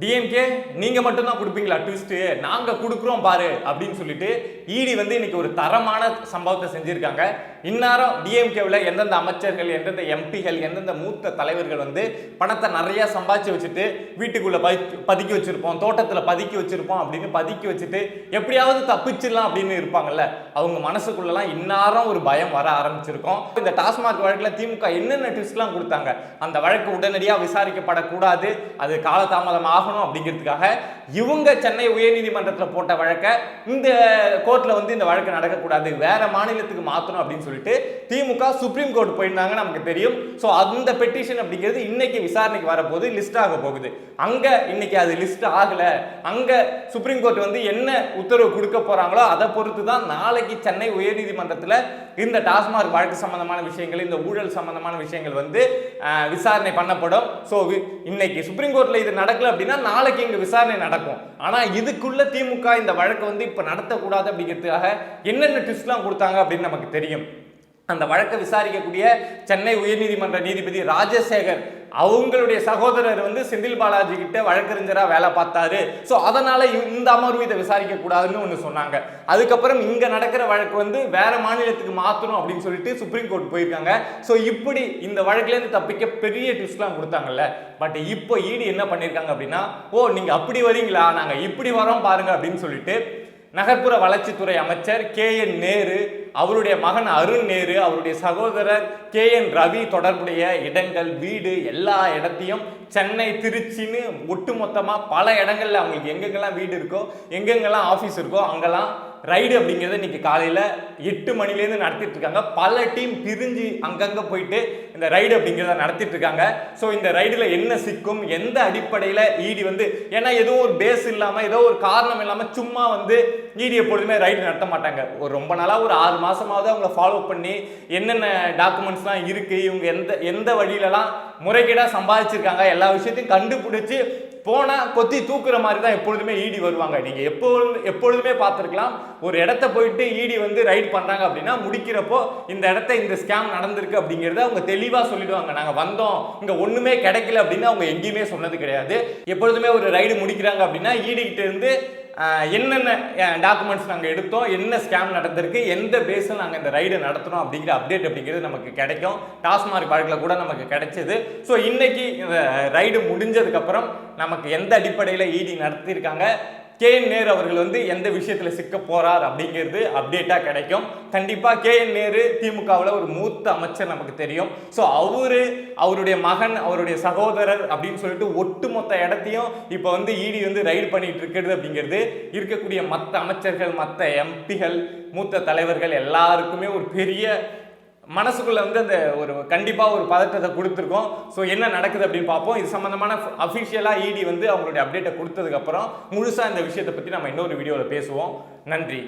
DMK நீங்கள் மட்டும்தான் கொடுப்பீங்களா ட்விஸ்ட்டு நாங்கள் கொடுக்குறோம் பாரு அப்படின்னு சொல்லிட்டு இடி வந்து இன்னைக்கு ஒரு தரமான சம்பவத்தை செஞ்சுருக்காங்க. இந்நேரம் டிஎம்கேவில் எந்தெந்த அமைச்சர்கள் எந்தெந்த எம்பிகள் எந்தெந்த மூத்த தலைவர்கள் வந்து பணத்தை நிறையா சம்பாதிச்சு வச்சுட்டு வீட்டுக்குள்ளே பதி- பதுக்கி வச்சுருப்போம் தோட்டத்தில் பதுக்கி வச்சுருப்போம் அப்படின்னு பதுக்கி வச்சுட்டு எப்படியாவது தப்பிச்சிடலாம் அப்படின்னு இருப்பாங்கல்ல அவங்க மனசுக்குள்ளலாம் இந்நேரம் ஒரு பயம் வர ஆரம்பிச்சிருக்கோம். இந்த டாஸ்மாக் வழக்கில் திமுக என்னென்ன ட்விஸ்ட்லாம் கொடுத்தாங்க? அந்த வழக்கு உடனடியாக விசாரிக்கப்படக்கூடாது அது காலதாமதமாக ஆகணும் அப்படிங்கிறதுக்காக இவங்க சென்னை உயர்நீதிமன்றத்தில் போட்ட வழக்கை இந்த கோர்ட்டில் வந்து இந்த வழக்கு நடக்கக்கூடாது. வேற மாநிலத்துக்கு மாற்றணும் அப்படின்னு சொல்லிட்டு திமுக சுப்ரீம் கோர்ட் போயிருந்தாங்க நமக்கு தெரியும். ஸோ அந்த பெட்டிஷன் அப்படிங்கிறது இன்னைக்கு விசாரணைக்கு வரப்போது லிஸ்ட் ஆக போகுது. அங்க இன்னைக்கு அது லிஸ்ட் ஆகல. அங்க சுப்ரீம் கோர்ட் வந்து என்ன உத்தரவு கொடுக்க போறாங்களோ அதை பொறுத்து தான் நாளைக்கு சென்னை உயர்நீதிமன்றத்தில் இந்த டாஸ்மாக் வழக்கு சம்பந்தமான விஷயங்கள் இந்த ஊழல் சம்பந்தமான விஷயங்கள் வந்து விசாரணை பண்ணப்படும். ஸோ இன்னைக்கு சுப்ரீம் கோர்ட்டில் இது நடக்கல அப்படின்னா நாளைக்கு இங்க விசாரணை நடக்கும். ஆனா இதுக்குள்ள திமுக இந்த வழக்கை வந்து இப்ப நடத்தக்கூடாது அப்படிங்கிறதுக்காக என்னென்ன ட்விஸ்ட்லாம் கொடுத்தாங்க அப்படின்னு நமக்கு தெரியும். அந்த வழக்கை விசாரிக்கக்கூடிய சென்னை உயர்நீதிமன்ற நீதிபதி ராஜசேகர் அவங்களுடைய சகோதரர் வந்து செந்தில் பாலாஜி கிட்ட வழக்கறிஞராக வேலை பார்த்தாரு. ஸோ அதனால இந்த அமர்வு இதை விசாரிக்க கூடாதுன்னு ஒன்று சொன்னாங்க. அதுக்கப்புறம் இங்க நடக்கிற வழக்கு வந்து வேற மாநிலத்துக்கு மாற்றணும் அப்படின்னு சொல்லிட்டு சுப்ரீம் கோர்ட் போயிருக்காங்க. ஸோ இப்படி இந்த வழக்குலேருந்து தப்பிக்க பெரிய டிப்ஸ்லாம் கொடுத்தாங்கல்ல. பட் இப்போ ஈடு என்ன பண்ணியிருக்காங்க அப்படின்னா ஓ நீங்க அப்படி வரீங்களா? நாங்கள் இப்படி வரோம் பாருங்க அப்படின்னு சொல்லிட்டு நகர்ப்புற வளர்ச்சித்துறை அமைச்சர் கே என் நேரு அவருடைய மகன் அருண் நேரு அவருடைய சகோதரர் கே என் ரவி தொடர்புடைய இடங்கள் வீடு எல்லா இடத்தையும் சென்னை திருச்சின்னு ஒட்டுமொத்தமாக பல இடங்கள்ல அவங்களுக்கு எங்கெங்கெல்லாம் வீடு இருக்கோ எங்கெங்கெல்லாம் ஆஃபீஸ் இருக்கோ அங்கெல்லாம் ரைடு அப்படிங்கிறத இன்னைக்கு காலையில் எட்டு மணிலேருந்து நடத்திட்டு இருக்காங்க. பல டீம் பிரிஞ்சு அங்கங்கே போயிட்டு இந்த ரைடு அப்படிங்கிறத நடத்திட்டு இருக்காங்க. ஸோ இந்த ரைடில் என்ன சிக்கும் எந்த அடிப்படையில் ஈடி வந்து ஏன்னா எதுவும் ஒரு பேஸ் இல்லாமல் ஏதோ ஒரு காரணம் இல்லாமல் சும்மா வந்து இடி எப்பொழுதுமே ரைடு நடத்த மாட்டாங்க. ஒரு ரொம்ப நாளாக ஒரு ஆறு மாதமாவது அவங்கள ஃபாலோ பண்ணி என்னென்ன டாக்குமெண்ட்ஸ்லாம் இருக்குது இவங்க எந்த எந்த வழியிலலாம் முறைகேடாக சம்பாதிச்சிருக்காங்க எல்லா விஷயத்தையும் கண்டுபிடிச்சி போனால் கொத்தி தூக்குற மாதிரி தான் எப்பொழுதுமே ஈடி வருவாங்க. நீங்கள் எப்பொழுது எப்பொழுதுமே பார்த்துருக்கலாம் ஒரு இடத்த போயிட்டு ஈடி வந்து ரைட் பண்ணுறாங்க அப்படின்னா முடிக்கிறப்போ இந்த இடத்த இந்த ஸ்கேம் நடந்திருக்கு அப்படிங்கிறத அவங்க தெளிவாக சொல்லிடுவாங்க. நாங்கள் வந்தோம் இங்கே ஒன்றுமே கிடைக்கல அப்படின்னு அவங்க எங்கேயுமே சொன்னது கிடையாது. எப்பொழுதுமே ஒரு ரைடு முடிக்கிறாங்க அப்படின்னா ஈடிக்கிட்டேருந்து என்னென்ன டாக்குமெண்ட்ஸ் நாங்கள் எடுத்தோம் என்ன ஸ்கேம் நடந்திருக்கு எந்த பேஸில் நாங்கள் இந்த ரைடு நடத்துகிறோம் அப்படிங்கிற அப்டேட் அப்படிங்கிறது நமக்கு கிடைக்கும். டாஸ்மார்க் வழக்கில் கூட நமக்கு கிடைச்சது. ஸோ இன்றைக்கி இந்த ரைடு முடிஞ்சதுக்கப்புறம் நமக்கு எந்த அடிப்படையில் இடி நடத்தியிருக்காங்க கே என் நேரு அவர்கள் வந்து எந்த விஷயத்தில் சிக்க போகிறார் அப்படிங்கிறது அப்டேட்டாக கிடைக்கும். கண்டிப்பாக கே என் நேரு திமுகவில் ஒரு மூத்த அமைச்சர் நமக்கு தெரியும். ஸோ அவரு அவருடைய மகன் அவருடைய சகோதரர் அப்படின்னு சொல்லிட்டு ஒட்டுமொத்த இடத்தையும் இப்போ வந்து இடி வந்து ரைடு பண்ணிட்டு இருக்கிறது அப்படிங்கிறது இருக்கக்கூடிய மற்ற அமைச்சர்கள் மற்ற எம்பிகள் மூத்த தலைவர்கள் எல்லாருக்குமே ஒரு பெரிய மனசுக்குள்ளே வந்து அந்த ஒரு கண்டிப்பாக ஒரு பதட்டத்தை கொடுத்துருக்கோம். ஸோ என்ன நடக்குது அப்படின்னு பார்ப்போம். இது சம்மந்தமான அஃபிஷியலாக இடி வந்து அவங்களுடைய அப்டேட்டை கொடுத்ததுக்கப்புறம் முழுசாக இந்த விஷயத்தை பற்றி நம்ம இன்னொரு வீடியோவில் பேசுவோம். நன்றி.